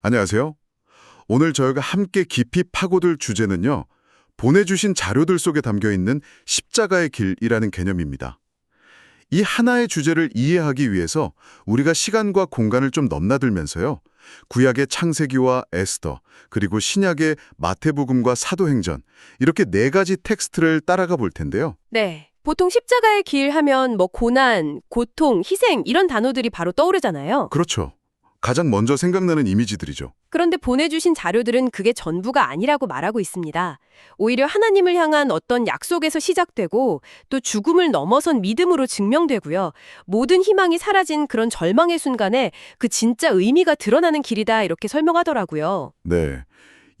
안녕하세요. 오늘 저희가 함께 깊이 파고들 주제는요. 보내주신 자료들 속에 담겨 있는 십자가의 길이라는 개념입니다. 이 하나의 주제를 이해하기 위해서 우리가 시간과 공간을 좀 넘나들면서요. 구약의 창세기와 에스더, 그리고 신약의 마태복음과 사도행전, 이렇게 네 가지 텍스트를 따라가 볼 텐데요. 네. 보통 십자가의 길 하면 뭐 고난, 고통, 희생 이런 단어들이 바로 떠오르잖아요. 그렇죠. 가장 먼저 생각나는 이미지들이죠. 그런데 보내주신 자료들은 그게 전부가 아니라고 말하고 있습니다. 오히려 하나님을 향한 어떤 약속에서 시작되고 또 죽음을 넘어선 믿음으로 증명되고요. 모든 희망이 사라진 그런 절망의 순간에 그 진짜 의미가 드러나는 길이다 이렇게 설명하더라고요. 네.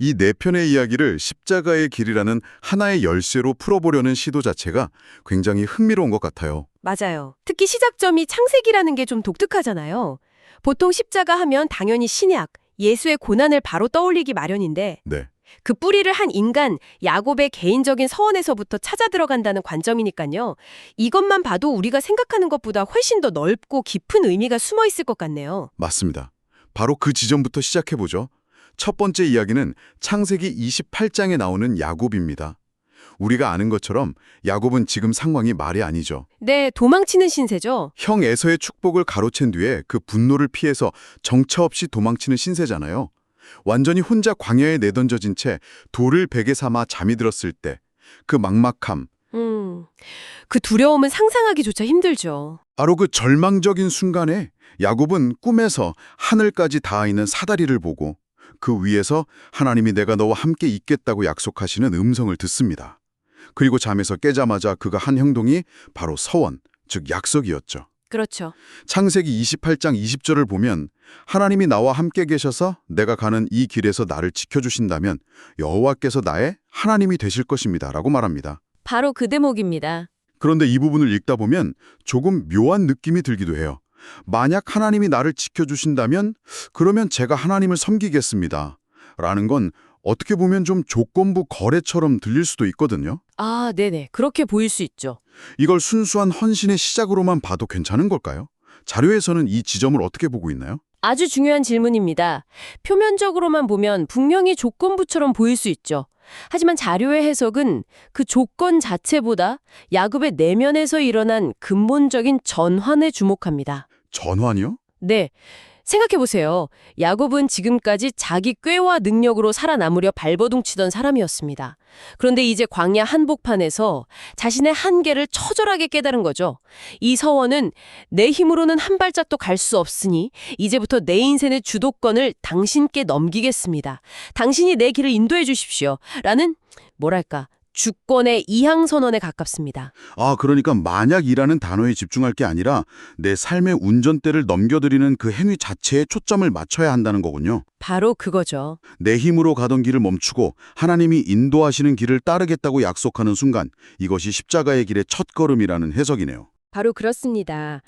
이 네 편의 이야기를 십자가의 길이라는 하나의 열쇠로 풀어보려는 시도 자체가 굉장히 흥미로운 것 같아요. 맞아요. 특히 시작점이 창세기라는 게 좀 독특하잖아요. 보통 십자가 하면 당연히 신약, 예수의 고난을 바로 떠올리기 마련인데 네. 그 뿌리를 한 인간 야곱의 개인적인 서원에서부터 찾아 들어간다는 관점이니까요. 이것만 봐도 우리가 생각하는 것보다 훨씬 더 넓고 깊은 의미가 숨어 있을 것 같네요. 맞습니다. 바로 그 지점부터 시작해보죠. 첫 번째 이야기는 창세기 28장에 나오는 야곱입니다. 우리가 아는 것처럼 야곱은 지금 상황이 말이 아니죠. 네, 도망치는 신세죠. 형 에서의 축복을 가로챈 뒤에 그 분노를 피해서 정처 없이 도망치는 신세잖아요. 완전히 혼자 광야에 내던져진 채 돌을 베개 삼아 잠이 들었을 때 그 막막함, 음, 그 두려움은 상상하기조차 힘들죠. 바로 그 절망적인 순간에 야곱은 꿈에서 하늘까지 닿아 있는 사다리를 보고 그 위에서 하나님이 내가 너와 함께 있겠다고 약속하시는 음성을 듣습니다. 그리고 잠에서 깨자마자 그가 한 행동이 바로 서원, 즉 약속이었죠. 그렇죠. 창세기 28장 20절을 보면 하나님이 나와 함께 계셔서 내가 가는 이 길에서 나를 지켜주신다면 여호와께서 나의 하나님이 되실 것입니다. 라고 말합니다. 바로 그 대목입니다. 그런데 이 부분을 읽다 보면 조금 묘한 느낌이 들기도 해요. 만약 하나님이 나를 지켜주신다면 그러면 제가 하나님을 섬기겠습니다. 라는 건 어떻게 보면 좀 조건부 거래처럼 들릴 수도 있거든요. 아, 네네. 그렇게 보일 수 있죠. 이걸 순수한 헌신의 시작으로만 봐도 괜찮은 걸까요? 자료에서는 이 지점을 어떻게 보고 있나요? 아주 중요한 질문입니다. 표면적으로만 보면 분명히 조건부처럼 보일 수 있죠. 하지만 자료의 해석은 그 조건 자체보다 야곱의 내면에서 일어난 근본적인 전환에 주목합니다. 전환이요? 네. 생각해보세요. 야곱은 지금까지 자기 꾀와 능력으로 살아남으려 발버둥치던 사람이었습니다. 그런데 이제 광야 한복판에서 자신의 한계를 처절하게 깨달은 거죠. 이 서원은 내 힘으로는 한 발짝도 갈 수 없으니 이제부터 내 인생의 주도권을 당신께 넘기겠습니다. 당신이 내 길을 인도해 주십시오. 라는 뭐랄까 주권의 이항 선언에 가깝습니다. 아, 그러니까 만약이라는 단어에 집중할 게 아니라 내 삶의 운전대를 넘겨드리는 그 행위 자체에 초점을 맞춰야 한다는 거군요. 바로 그거죠. 내 힘으로 가던 길을 멈추고 하나님이 인도하시는 길을 따르겠다고 약속하는 순간 이것이 십자가의 길의 첫 걸음이라는 해석이네요. 바로 그렇습니다.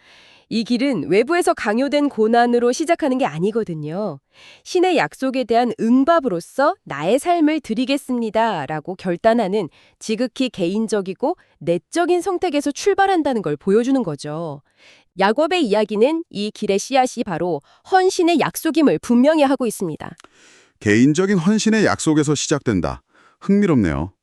이 길은 외부에서 강요된 고난으로 시작하는 게 아니거든요. 신의 약속에 대한 응답으로서 나의 삶을 드리겠습니다. 라고 결단하는 지극히 개인적이고 내적인 선택에서 출발한다는 걸 보여주는 거죠. 야곱의 이야기는 이 길의 씨앗이 바로 헌신의 약속임을 분명히 하고 있습니다. 개인적인 헌신의 약속에서 시작된다. 흥미롭네요.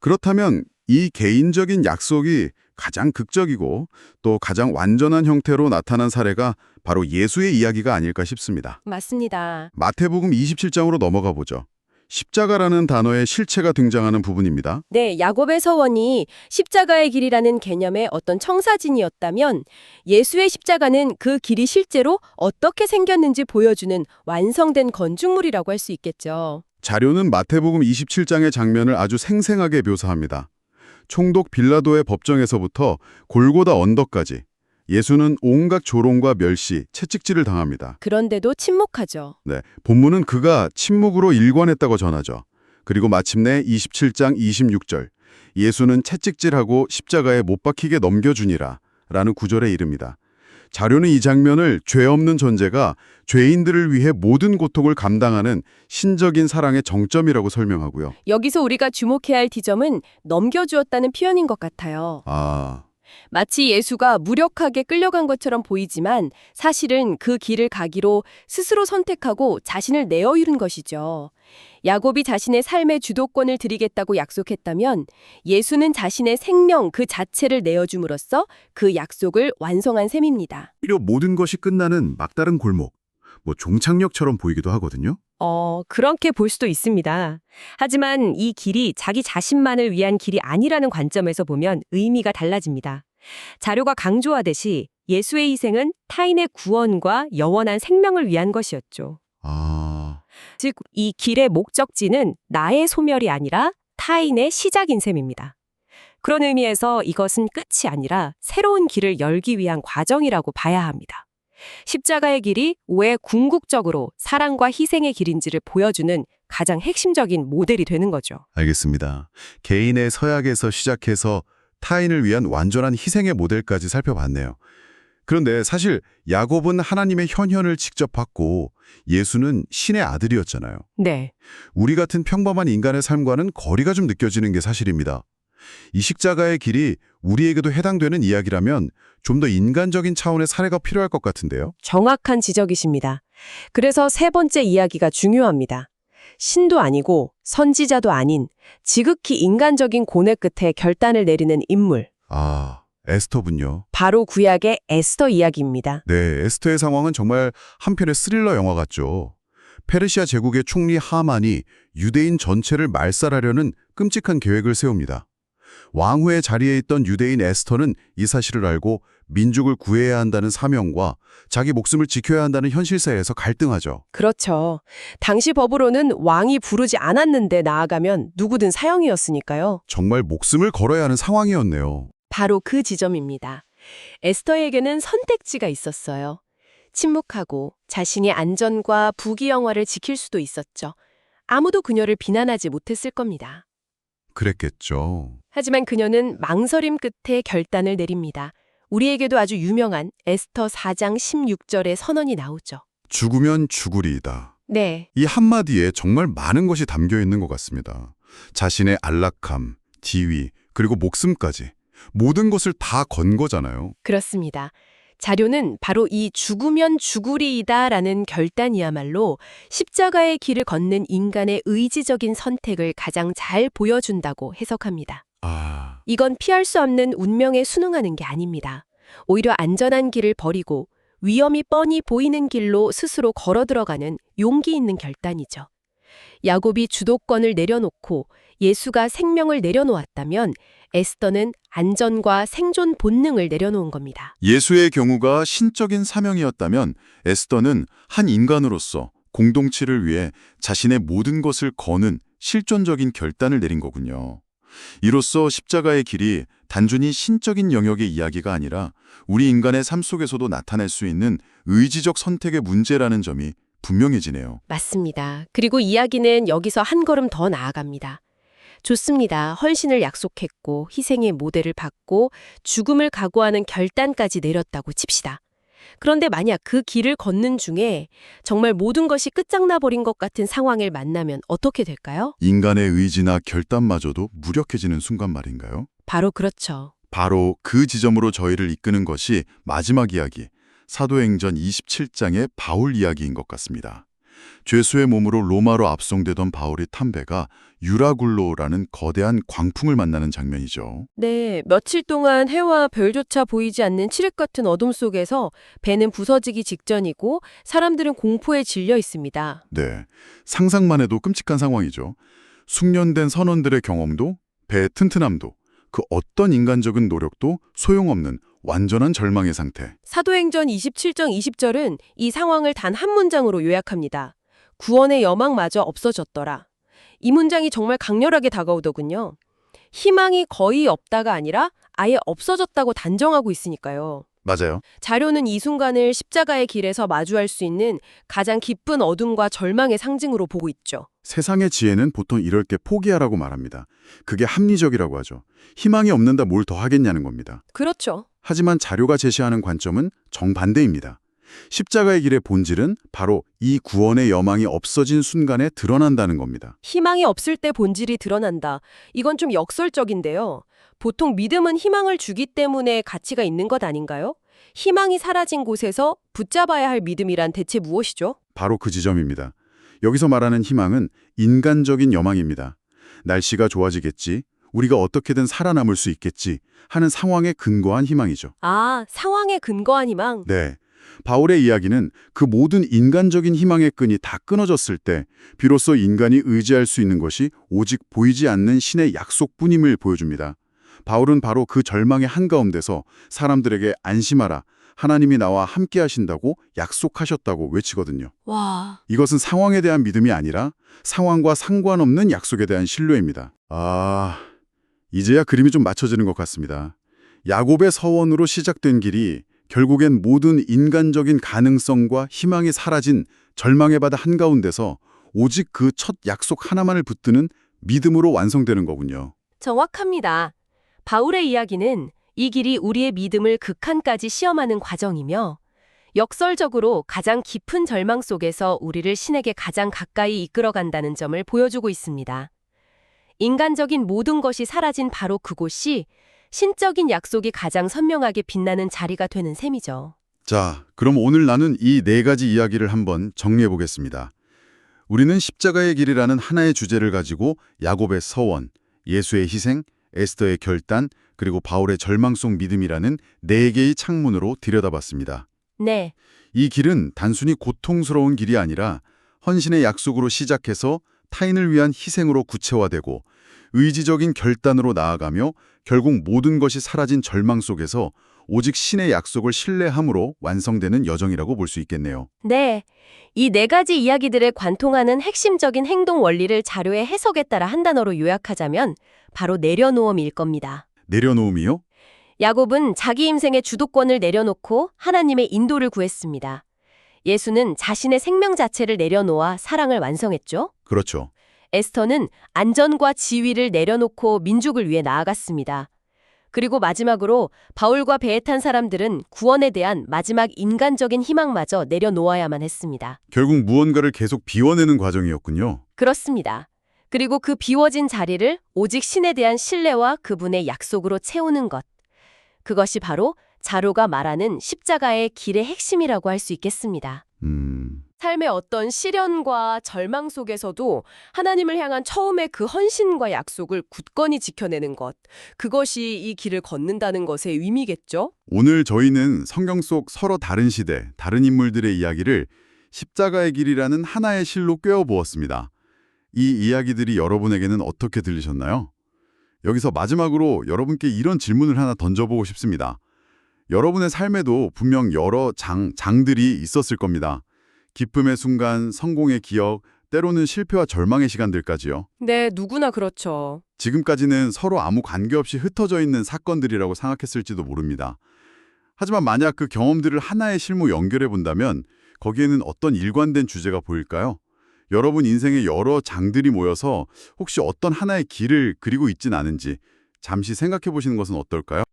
그렇다면 이 개인적인 약속이 가장 극적이고 또 가장 완전한 형태로 나타난 사례가 바로 예수의 이야기가 아닐까 싶습니다. 맞습니다. 마태복음 27장으로 넘어가 보죠. 십자가라는 단어의 실체가 등장하는 부분입니다. 네, 야곱의 서원이 십자가의 길이라는 개념의 어떤 청사진이었다면 예수의 십자가는 그 길이 실제로 어떻게 생겼는지 보여주는 완성된 건축물이라고 할 수 있겠죠. 자료는 마태복음 27장의 장면을 아주 생생하게 묘사합니다. 총독 빌라도의 법정에서부터 골고다 언덕까지 예수는 온갖 조롱과 멸시, 채찍질을 당합니다. 그런데도 침묵하죠. 네, 본문은 그가 침묵으로 일관했다고 전하죠. 그리고 마침내 27장 26절 예수는 채찍질하고 십자가에 못 박히게 넘겨주니라 라는 구절에 이릅니다. 자료는 이 장면을 죄 없는 존재가 죄인들을 위해 모든 고통을 감당하는 신적인 사랑의 정점이라고 설명하고요. 여기서 우리가 주목해야 할 지점은 넘겨주었다는 표현인 것 같아요. 아, 마치 예수가 무력하게 끌려간 것처럼 보이지만 사실은 그 길을 가기로 스스로 선택하고 자신을 내어 이른 것이죠. 야곱이 자신의 삶의 주도권을 드리겠다고 약속했다면 예수는 자신의 생명 그 자체를 내어줌으로써 그 약속을 완성한 셈입니다. 오히려 모든 것이 끝나는 막다른 골목, 뭐 종착역처럼 보이기도 하거든요. 어, 그렇게 볼 수도 있습니다. 하지만 이 길이 자기 자신만을 위한 길이 아니라는 관점에서 보면 의미가 달라집니다. 자료가 강조하듯이 예수의 희생은 타인의 구원과 영원한 생명을 위한 것이었죠. 아, 즉, 이 길의 목적지는 나의 소멸이 아니라 타인의 시작인 셈입니다. 그런 의미에서 이것은 끝이 아니라 새로운 길을 열기 위한 과정이라고 봐야 합니다. 십자가의 길이 왜 궁극적으로 사랑과 희생의 길인지를 보여주는 가장 핵심적인 모델이 되는 거죠. 알겠습니다. 개인의 서약에서 시작해서 타인을 위한 완전한 희생의 모델까지 살펴봤네요. 그런데 사실 야곱은 하나님의 현현을 직접 받고 예수는 신의 아들이었잖아요. 네. 우리 같은 평범한 인간의 삶과는 거리가 좀 느껴지는 게 사실입니다. 이 십자가의 길이 우리에게도 해당되는 이야기라면 좀 더 인간적인 차원의 사례가 필요할 것 같은데요. 정확한 지적이십니다. 그래서 세 번째 이야기가 중요합니다. 신도 아니고 선지자도 아닌 지극히 인간적인 고뇌 끝에 결단을 내리는 인물. 아, 에스터군요. 바로 구약의 에스더 이야기입니다. 네, 에스터의 상황은 정말 한편의 스릴러 영화 같죠. 페르시아 제국의 총리 하만이 유대인 전체를 말살하려는 끔찍한 계획을 세웁니다. 왕후의 자리에 있던 유대인 에스터는 이 사실을 알고 민족을 구해야 한다는 사명과 자기 목숨을 지켜야 한다는 현실사에서 갈등하죠. 그렇죠. 당시 법으로는 왕이 부르지 않았는데 나아가면 누구든 사형이었으니까요. 정말 목숨을 걸어야 하는 상황이었네요. 바로 그 지점입니다. 에스터에게는 선택지가 있었어요. 침묵하고 자신의 안전과 부귀영화를 지킬 수도 있었죠. 아무도 그녀를 비난하지 못했을 겁니다. 그랬겠죠. 하지만 그녀는 망설임 끝에 결단을 내립니다. 우리에게도 아주 유명한 에스터 4장 16절의 선언이 나오죠. 죽으면 죽으리이다. 네, 이 한마디에 정말 많은 것이 담겨 있는 것 같습니다. 자신의 안락함, 지위, 그리고 목숨까지 모든 것을 다 건 거잖아요. 그렇습니다. 자료는 바로 이 죽으면 죽으리이다라는 결단이야말로 십자가의 길을 걷는 인간의 의지적인 선택을 가장 잘 보여준다고 해석합니다. 아, 이건 피할 수 없는 운명에 순응하는 게 아닙니다. 오히려 안전한 길을 버리고 위험이 뻔히 보이는 길로 스스로 걸어 들어가는 용기 있는 결단이죠. 야곱이 주도권을 내려놓고 예수가 생명을 내려놓았다면 에스더는 안전과 생존 본능을 내려놓은 겁니다. 예수의 경우가 신적인 사명이었다면 에스더는 한 인간으로서 공동체를 위해 자신의 모든 것을 거는 실존적인 결단을 내린 거군요. 이로써 십자가의 길이 단순히 신적인 영역의 이야기가 아니라 우리 인간의 삶 속에서도 나타낼 수 있는 의지적 선택의 문제라는 점이 분명해지네요. 맞습니다. 그리고 이야기는 여기서 한 걸음 더 나아갑니다. 좋습니다. 헌신을 약속했고 희생의 모델을 받고 죽음을 각오하는 결단까지 내렸다고 칩시다. 그런데 만약 그 길을 걷는 중에 정말 모든 것이 끝장나 버린 것 같은 상황을 만나면 어떻게 될까요? 인간의 의지나 결단마저도 무력해지는 순간 말인가요? 바로 그렇죠. 바로 그 지점으로 저희를 이끄는 것이 마지막 이야기, 사도행전 27장의 바울 이야기인 것 같습니다. 죄수의 몸으로 로마로 압송되던 바울의 탐배가 유라굴로라는 거대한 광풍을 만나는 장면이죠. 네, 며칠 동안 해와 별조차 보이지 않는 칠흑 같은 어둠 속에서 배는 부서지기 직전이고 사람들은 공포에 질려 있습니다. 네, 상상만 해도 끔찍한 상황이죠. 숙련된 선원들의 경험도, 배의 튼튼함도, 그 어떤 인간적인 노력도 소용없는 완전한 절망의 상태. 사도행전 27장 20절은 이 상황을 단 한 문장으로 요약합니다. 구원의 여망마저 없어졌더라. 이 문장이 정말 강렬하게 다가오더군요. 희망이 거의 없다가 아니라 아예 없어졌다고 단정하고 있으니까요. 맞아요. 자료는 이 순간을 십자가의 길에서 마주할 수 있는 가장 깊은 어둠과 절망의 상징으로 보고 있죠. 세상의 지혜는 보통 이럴 게 포기하라고 말합니다. 그게 합리적이라고 하죠. 희망이 없는다 뭘 더 하겠냐는 겁니다. 그렇죠. 하지만 자료가 제시하는 관점은 정반대입니다. 십자가의 길의 본질은 바로 이 구원의 여망이 없어진 순간에 드러난다는 겁니다. 희망이 없을 때 본질이 드러난다. 이건 좀 역설적인데요. 보통 믿음은 희망을 주기 때문에 가치가 있는 것 아닌가요? 희망이 사라진 곳에서 붙잡아야 할 믿음이란 대체 무엇이죠? 바로 그 지점입니다. 여기서 말하는 희망은 인간적인 여망입니다. 날씨가 좋아지겠지, 우리가 어떻게든 살아남을 수 있겠지 하는 상황에 근거한 희망이죠. 아, 상황에 근거한 희망. 네. 바울의 이야기는 그 모든 인간적인 희망의 끈이 다 끊어졌을 때 비로소 인간이 의지할 수 있는 것이 오직 보이지 않는 신의 약속뿐임을 보여줍니다. 바울은 바로 그 절망의 한가운데서 사람들에게 안심하라, 하나님이 나와 함께 하신다고 약속하셨다고 외치거든요. 와, 이것은 상황에 대한 믿음이 아니라 상황과 상관없는 약속에 대한 신뢰입니다. 아, 이제야 그림이 좀 맞춰지는 것 같습니다. 야곱의 서원으로 시작된 길이 결국엔 모든 인간적인 가능성과 희망이 사라진 절망의 바다 한가운데서 오직 그 첫 약속 하나만을 붙드는 믿음으로 완성되는 거군요. 정확합니다. 바울의 이야기는 이 길이 우리의 믿음을 극한까지 시험하는 과정이며 역설적으로 가장 깊은 절망 속에서 우리를 신에게 가장 가까이 이끌어간다는 점을 보여주고 있습니다. 인간적인 모든 것이 사라진 바로 그곳이 신적인 약속이 가장 선명하게 빛나는 자리가 되는 셈이죠. 자, 그럼 오늘 나눈 이 네 가지 이야기를 한번 정리해 보겠습니다. 우리는 십자가의 길이라는 하나의 주제를 가지고 야곱의 서원, 예수의 희생, 에스더의 결단, 그리고 바울의 절망 속 믿음이라는 네 개의 창문으로 들여다봤습니다. 네, 이 길은 단순히 고통스러운 길이 아니라 헌신의 약속으로 시작해서 타인을 위한 희생으로 구체화되고 의지적인 결단으로 나아가며 결국 모든 것이 사라진 절망 속에서 오직 신의 약속을 신뢰함으로 완성되는 여정이라고 볼 수 있겠네요. 네. 이 네 가지 이야기들을 관통하는 핵심적인 행동 원리를 자료의 해석에 따라 한 단어로 요약하자면 바로 내려놓음일 겁니다. 내려놓음이요? 야곱은 자기 인생의 주도권을 내려놓고 하나님의 인도를 구했습니다. 예수는 자신의 생명 자체를 내려놓아 사랑을 완성했죠. 그렇죠. 에스터는 안전과 지위를 내려놓고 민족을 위해 나아갔습니다. 그리고 마지막으로 바울과 배에 탄 사람들은 구원에 대한 마지막 인간적인 희망마저 내려놓아야만 했습니다. 결국 무언가를 계속 비워내는 과정이었군요. 그렇습니다. 그리고 그 비워진 자리를 오직 신에 대한 신뢰와 그분의 약속으로 채우는 것. 그것이 바로 자로가 말하는 십자가의 길의 핵심이라고 할 수 있겠습니다. 음, 삶의 어떤 시련과 절망 속에서도 하나님을 향한 처음의 그 헌신과 약속을 굳건히 지켜내는 것. 그것이 이 길을 걷는다는 것의 의미겠죠? 오늘 저희는 성경 속 서로 다른 시대, 다른 인물들의 이야기를 십자가의 길이라는 하나의 실로 꿰어보았습니다. 이 이야기들이 여러분에게는 어떻게 들리셨나요? 여기서 마지막으로 여러분께 이런 질문을 하나 던져보고 싶습니다. 여러분의 삶에도 분명 여러 장, 장들이 있었을 겁니다. 기쁨의 순간, 성공의 기억, 때로는 실패와 절망의 시간들까지요. 네, 누구나 그렇죠. 지금까지는 서로 아무 관계없이 흩어져 있는 사건들이라고 생각했을지도 모릅니다. 하지만 만약 그 경험들을 하나의 실무 연결해 본다면 거기에는 어떤 일관된 주제가 보일까요? 여러분 인생의 여러 장들이 모여서 혹시 어떤 하나의 길을 그리고 있진 않은지 잠시 생각해 보시는 것은 어떨까요?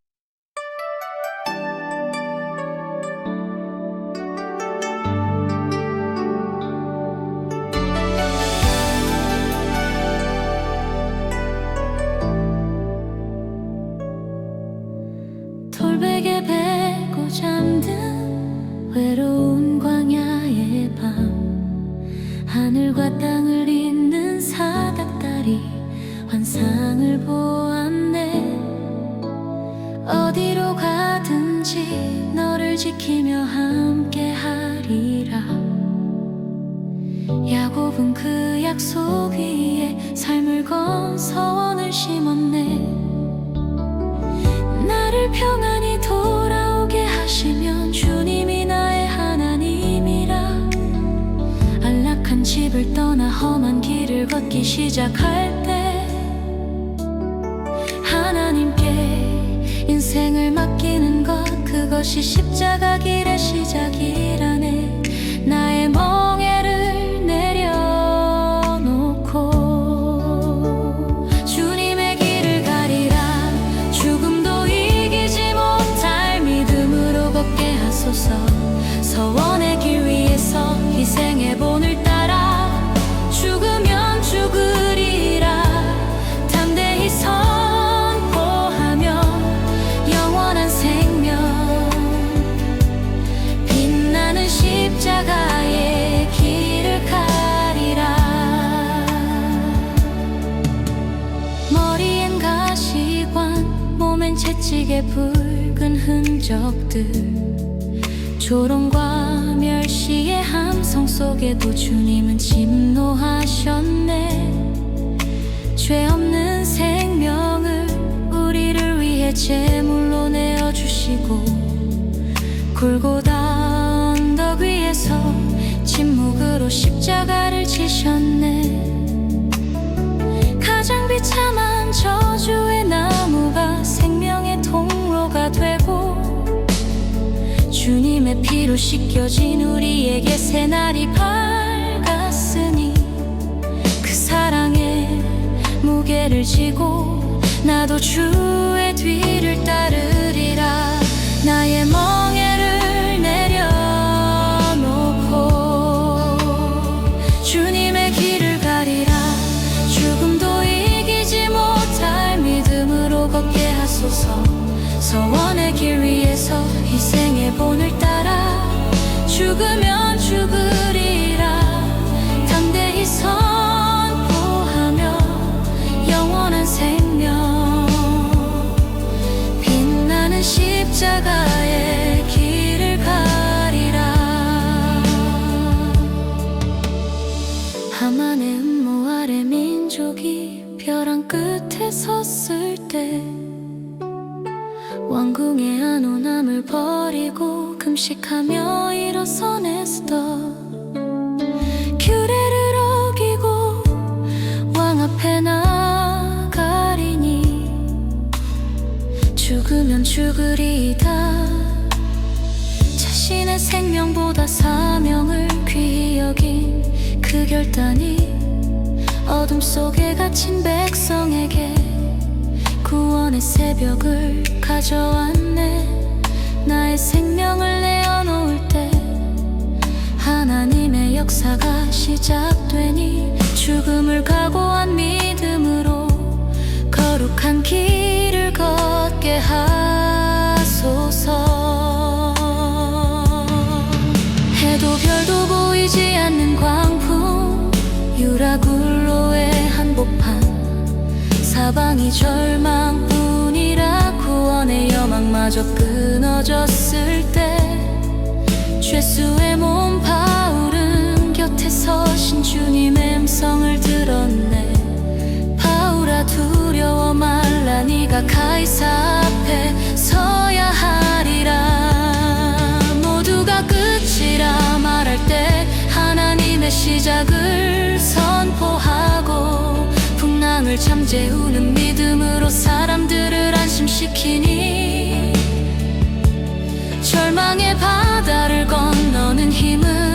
야곱은 그 약속 위에 삶을 건 서원을 심었네. 나를 평안히 돌아오게 하시면 주님이 나의 하나님이라. 안락한 집을 떠나 험한 길을 걷기 시작할 때 하나님께 인생을 맡기는 것 그것이 십자가 길의 시작이라 흔적들 조롱과 멸시의 함성 속에도 주님은 침노하셨네. 죄 없는 생명을 우리를 위해 제물로 내어주시고 골고다 언덕 위에서 침묵으로 십자가를 지셨네. 가장 비참한 저주의 나무가 생명의 통로가 되고 주님의 피로 씻겨진 우리에게 새날이 밝았으니 그 사랑에 무게를 지고 나도 주의 뒤를 따르리라. 나의 멍 서원의 길 위에서 희생의 본을 따라 죽으면 죽으리라. 담대히 선포하며 영원한 생명. 빛나는 십자가의 길을 가리라. 하만의 음모 아래 민족이 벼랑 끝에 섰을 때왕 궁의 안온함을 버리고 금식하며 일어선 에스더 규례를 어기고 왕 앞에 나가리니 죽으면 죽으리이다. 자신의 생명보다 사명을 귀히 여긴 그 결단이 어둠 속에 갇힌 백성에게 구원의 새벽을 가져왔네. 나의 생명을 내어놓을 때 하나님의 역사가 시작되니 죽음을 각오한 믿음으로 거룩한 길을 걷게 하소서. 해도 별도 보이지 않는 광풍 유라굴로의 한복판 사방이 절망뿐이라 구원의 여망마저 끊어졌을 때 죄수의 몸 바울은 곁에 서신 주님의 음성을 들었네. 바울아 두려워 말라. 네가 가이사 앞에 서야 하리라. 모두가 끝이라 말할 때 하나님의 시작을 재우는 믿음으로 사람들을 안심시키니 절망의 바다를 건너는 힘은